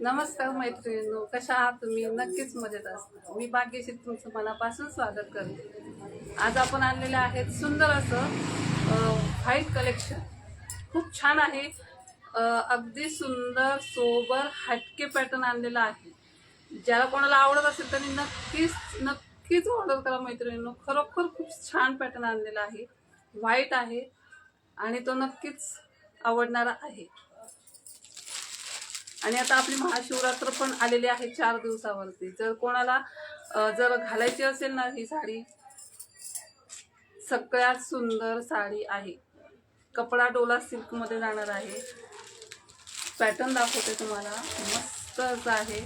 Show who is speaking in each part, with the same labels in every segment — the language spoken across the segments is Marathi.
Speaker 1: नमस्कार मैत्रिणींनो कशा आहात तुम्ही? नक्कीच मजेत असतात मी भाग्यशी तुमचं मनापासून स्वागत करते. आज आपण आणलेले आहेत सुंदर असं व्हाईट कलेक्शन. खूप छान आहे. अगदी सुंदर सोबर हटके पॅटर्न आणलेला आहे. ज्याला कोणाला आवडत असेल त्यांनी नक्कीच नक्कीच ऑर्डर करा मैत्रिणींनो. खरोखर खूप छान पॅटर्न आणलेला आहे. व्हाईट आहे आणि तो नक्कीच आवडणारा आहे. आणि आता आपली महाशिवरात्र पण आलेली आहे चार दिवसावरती. जर कोणाला जर घालायची असेल ना ही साडी सगळ्यात सुंदर साडी आहे. कपडा डोला सिल्कमध्ये जाणार आहे. पॅटर्न दाखवते तुम्हाला. मस्तच आहे.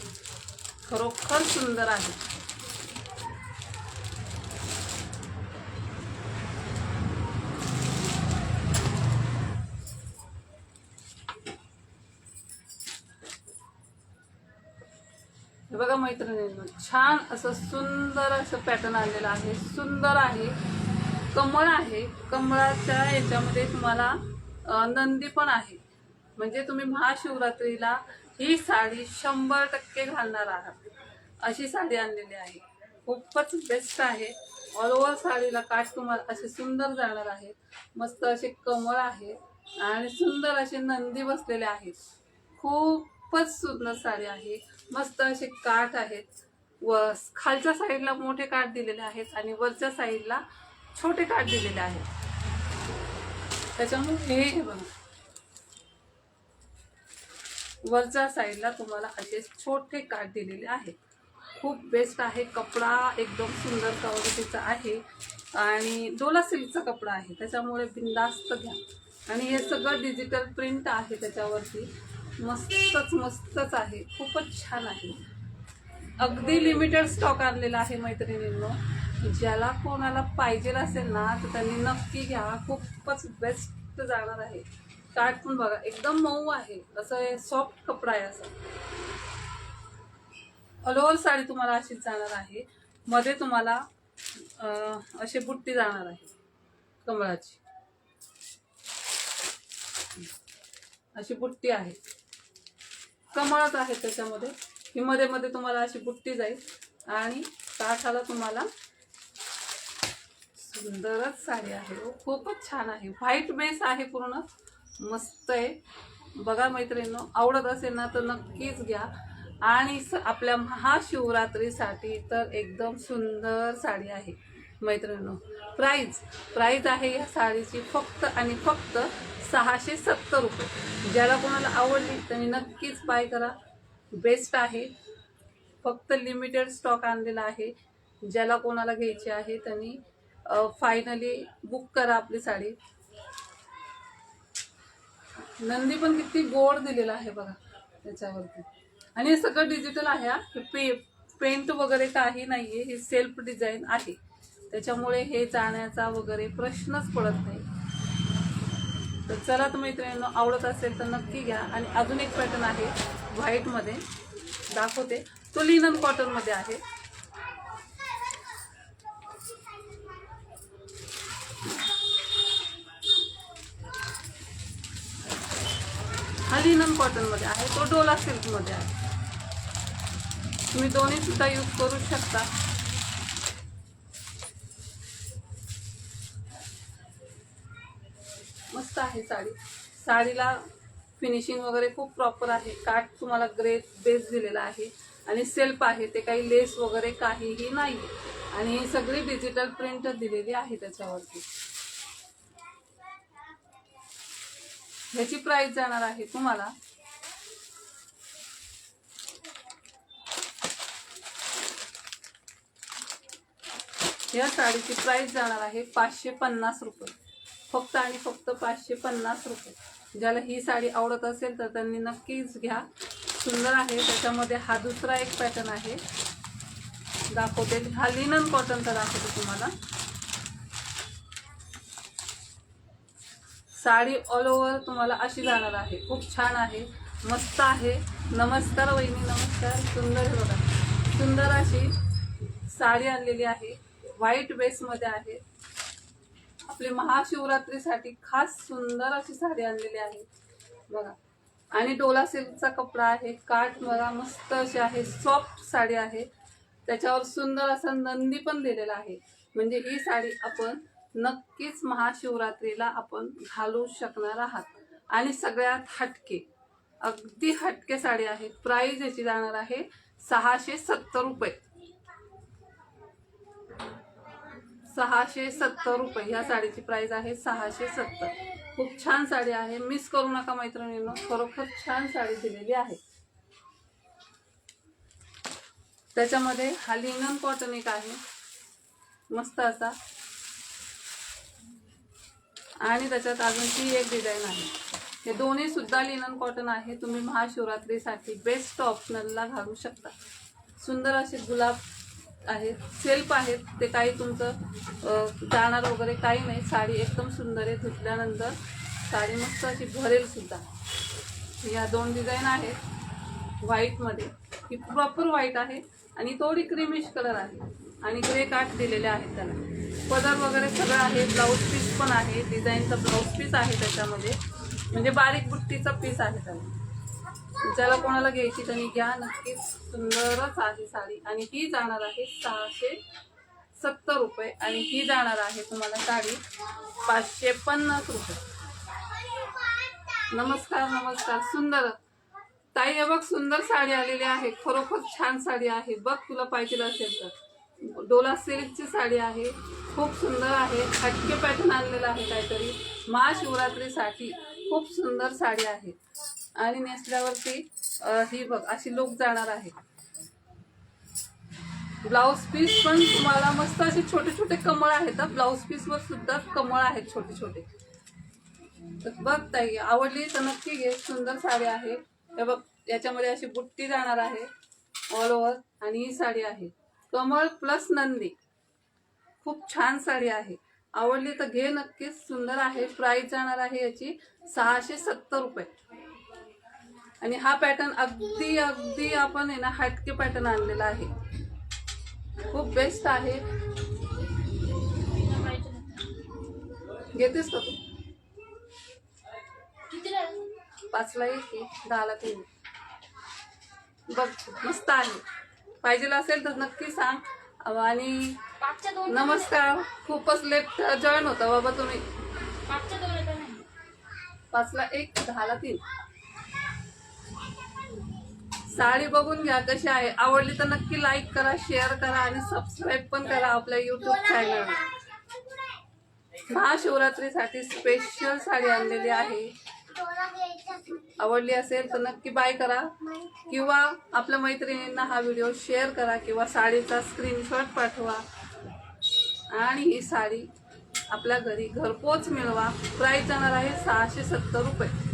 Speaker 1: खरोखर सुंदर आहे. मैत्रिणींनो छान असं सुंदर असं पॅटर्न आणलेलं आहे. सुंदर आहे. कमळ आहे. कमळाच्या याच्यामध्ये तुम्हाला नंदी पण आहे. म्हणजे तुम्ही महाशिवरात्रीला ही साडी शंभर टक्के घालणार आहात. अशी साडी आणलेली आहे. खूपच बेस्ट आहे. ऑल ओव्हर साडीला काठ तुम्हाला असे सुंदर जाणार आहेत. मस्त असे कमळ आहे आणि सुंदर असे नंदी बसलेले आहेत. खूपच सुंदर साडी आहे. मस्त असे काठ आहेत. व खालच्या साईडला मोठे काठ दिलेले आहेत आणि वरच्या साईडला छोटे काठ दिलेले आहेत. त्याच्यामुळे हे हे बघा. वरच्या साईडला तुम्हाला असे छोटे काठ दिलेले आहेत. खूप बेस्ट आहे. कपडा एकदम सुंदर क्वालिटीचा आहे. आणि डोला सिल्कचा कपडा आहे. त्याच्यामुळे बिंदास्त घ्या. आणि हे सगळं डिजिटल प्रिंट आहे त्याच्यावरती. मस्तच मस्तच आहे. खूपच छान आहे. अगदी लिमिटेड स्टॉक आणलेला आहे मैत्रिणींनो. ज्याला कोणाला पाहिजे असेल ना तर त्यांनी नक्की घ्या. खूपच बेस्ट जाणार आहे. काठ पण बघा. एकदम मऊ आहे. असं सॉफ्ट कपडा आहे असं. ऑल साडी तुम्हाला अशीच जाणार आहे. मध्ये तुम्हाला असे अशी बुट्टी जाणार आहे. कमळाची. अशी बुट्टी आहे. कमळच आहे त्याच्यामध्ये. ही मध्ये मध्ये तुम्हाला अशी बुट्टी जाईल. आणि काठाला तुम्हाला सुंदरच साडी आहे. हो खूपच छान आहे. व्हाईट बेस आहे पूर्ण. मस्त आहे. बघा मैत्रिणींनो आवडत असेल ना तर नक्कीच घ्या. आणि आपल्या महाशिवरात्रीसाठी तर एकदम सुंदर साडी आहे. मैत्रिणींनो प्राईज प्राईज आहे या साडीची फक्त आणि फक्त सहाशे सत्तर रुपये. ज्याला कोणाला आवडली त्यांनी नक्कीच बाय करा. बेस्ट आहे. फक्त लिमिटेड स्टॉक आणलेला आहे. ज्याला कोणाला घ्यायची आहे त्यांनी फायनली बुक करा आपली साडी. नंदी पण किती गोड दिलेला आहे बघा त्याच्यावरती. आणि हे सगळं डिजिटल आहे हे. पे पेंट वगैरे काही नाही आहे हे सेल्फ डिझाईन आहे. त्याच्यामुळे हे जाण्याचा वगैरे प्रश्नच पडत नाही. तर चला तर मैत्रिणींनो आवडत असेल तर नक्की घ्या. आणि अजून एक पॅटर्न आहे व्हाईटमध्ये दाखवते. तो लिनन कॉटनमध्ये आहे. हा लिनन कॉटनमध्ये आहे. तो डोला सिल्कमध्ये आहे. तुम्ही दोन्ही सुद्धा यूज करू शकता. मस्त आहे साडी. साडीला फिनिशिंग वगैरे खूप प्रॉपर आहे. काठ तुम्हाला ग्रे बेस दिलेला आहे. आणि सेल्फ आहे. ते काही लेस वगैरे काहीही नाही आणि ही सगळी डिजिटल प्रिंट दिलेली आहे त्याच्यावरती. ह्याची प्राइस जाणार आहे तुम्हाला. या साडीची प्राइस जाणार आहे पाचशे पन्नास रुपये. फक्त आणि फक्त पाचशे पन्नास रुपये. ज्याला ही साडी आवडत असेल तर त्यांनी नक्कीच घ्या. सुंदर आहे. त्याच्यामध्ये हा दुसरा एक पॅटर्न आहे. दाखवते. हा लिनन कॉटनचा दाखवते तुम्हाला. साडी ऑल ओव्हर तुम्हाला अशी जाणार आहे. खूप छान आहे. मस्त आहे. नमस्कार वहिनी नमस्कार. सुंदर आहे बघा. सुंदर अशी साडी आणलेली आहे. व्हाईट बेसमध्ये आहे. आपली महाशिवरात्रीसाठी खास सुंदर अशी साडी आणलेली आहे. बघा. आणि डोला सिल्कचा कपडा आहे काठ मला मस्त अशी आहे सॉफ्ट साडी आहे. त्याच्यावर सुंदर असा नंदी पण दिलेला आहे. म्हणजे ही साडी आपण नक्कीच महाशिवरात्रीला आपण घालू शकणार आहात. आणि सगळ्यात हटके अगदी हटके साडी आहे. प्राईज याची जाणार आहे सहाशे सत्तर रुपये. सहाशे सत्तर रुपये. ह्या साडीची प्राइस आहे सहाशे सत्तर. खूप छान साडी आहे. मिस करू नका मैत्रिणींनो. खरोखर छान साडी दिलेली आहे. त्याच्यामध्ये हा लिनन कॉटन एक आहे. मस्त असा. आणि त्याच्यात अजून ती एक डिझाईन आहे. हे दोन्ही सुद्धा लिनन कॉटन आहे. तुम्ही महाशिवरात्रीसाठी बेस्ट ऑप्शनलला घालू शकता. सुंदर असे गुलाब आहेत सेल्फ आहेत ते काही तुमचं जाणार वगैरे काही नाही. साडी एकदम सुंदर आहे धुतल्यानंतर साडी मस्त अशी भरेल सुद्धा. या दोन डिझाईन आहेत व्हाईटमध्ये ही प्रॉपर व्हाईट आहे आणि थोडी क्रीमिश कलर आहे. आणि ग्रे काठ दिलेले आहेत त्याला. पदर वगैरे सगळं आहे ब्लाऊज पीस पण आहे डिझाईनचा ब्लाऊज पीस आहे त्याच्यामध्ये. म्हणजे बारीक बुट्टीचा पीस आहे त्याला. ज्याला कोणाला घ्यायची त्यांनी घ्या. नक्कीच सुंदरच आहे साडी. आणि ही जाणार आहे सहाशे सत्तर रुपये. आणि ही जाणार आहे तुम्हाला साडी पाचशे पन्नास रुपये. नमस्कार नमस्कार. सुंदर. ताई हे बघ सुंदर साडी आलेली आहे. खरोखर छान साडी आहे. बघ तुला पाहिजे असेल तर. डोला सिल्कची साडी आहे. खूप सुंदर आहे. हटके पॅटर्न आणलेला आहे काहीतरी. महाशिवरात्रीसाठी खूप सुंदर साडी आहे. आणि नेसल्यावरती ही बघ अशी लुक जाणार आहे. ब्लाऊज पीस पण तुम्हाला मस्त असे छोटे छोटे कमळ आहेत. ब्लाऊज पीस वर सुद्धा कमळ आहेत छोटे छोटे. तर बघ ताई आवडली तर नक्की घे. सुंदर साडी आहे. हे बघ याच्यामध्ये अशी बुट्टी जाणार आहे ऑल ओव्हर आणि ही साडी आहे. कमळ प्लस नंदी. खूप छान साडी आहे. आवडली तर घे नक्कीच. सुंदर आहे. प्राईस जाणार आहे याची सहाशे सत्तर रुपये. आणि हा पॅटर्न अगदी अगदी आपण आहे ना हटके पॅटर्न आणलेला आहे. खूप बेस्ट आहे. घेतेस का तू? पाचला एक दहाला तीन बघ मस्त आहे. पाहिजे असेल तर नक्की सांग. आणि नमस्कार. खूपच लेट जॉईन होता बाबा तुम्ही. पाचला एक दहाला तीन. साडी बघून घ्या कशी आहे. आवडली तर नक्की लाईक करा शेअर करा आणि सबस्क्राईब पण करा आपल्या युट्यूब चॅनल महाशिवरात्रीसाठी स्पेशल साडी आणलेली आहे. आवडली असेल तर नक्की बाय करा. किंवा आपल्या मैत्रिणींना हा व्हिडिओ शेअर करा किंवा साडीचा स्क्रीनशॉट पाठवा. आणि ही साडी आपल्या घरी घरपोच मिळवा. प्राईस जाणार आहे सहाशे सत्तर रुपये.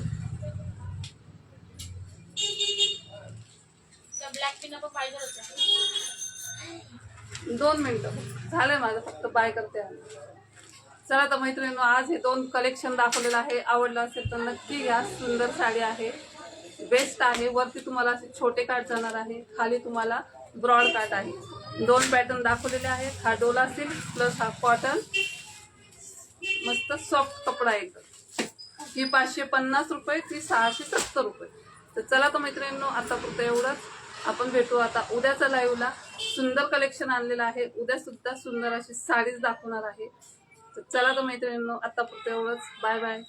Speaker 1: दोन मिनटं. झालंय माझं फक्त बाय करते. चला तर मैत्रिणींनो आज हे दोन कलेक्शन दाखवलेलं आहे. आवडलं असेल तर नक्की घ्या. सुंदर साडी आहे. बेस्ट आहे. वरती तुम्हाला असे छोटे काठ जाणार आहे. खाली तुम्हाला ब्रॉड काठ आहे. दोन पॅटर्न दाखवलेले आहेत. हा डोला सिल्क प्लस हा कॉटन मस्त सॉफ्ट कपडा एक एकदम. ही पाचशे पन्नास रुपये ती सहाशे सत्तर रुपये. तर चला तर मैत्रिणींनो आता पुरतं एवढंच. आपण भेटू आता उद्याच्या लाईव्हला सुंदर कलेक्शन आणलेलं आहे. उद्या सुद्धा सुंदर अशी साडीच दाखवणार आहे. तर चला तर मैत्रिणींनो आता पुरतं एवढंच. Bye bye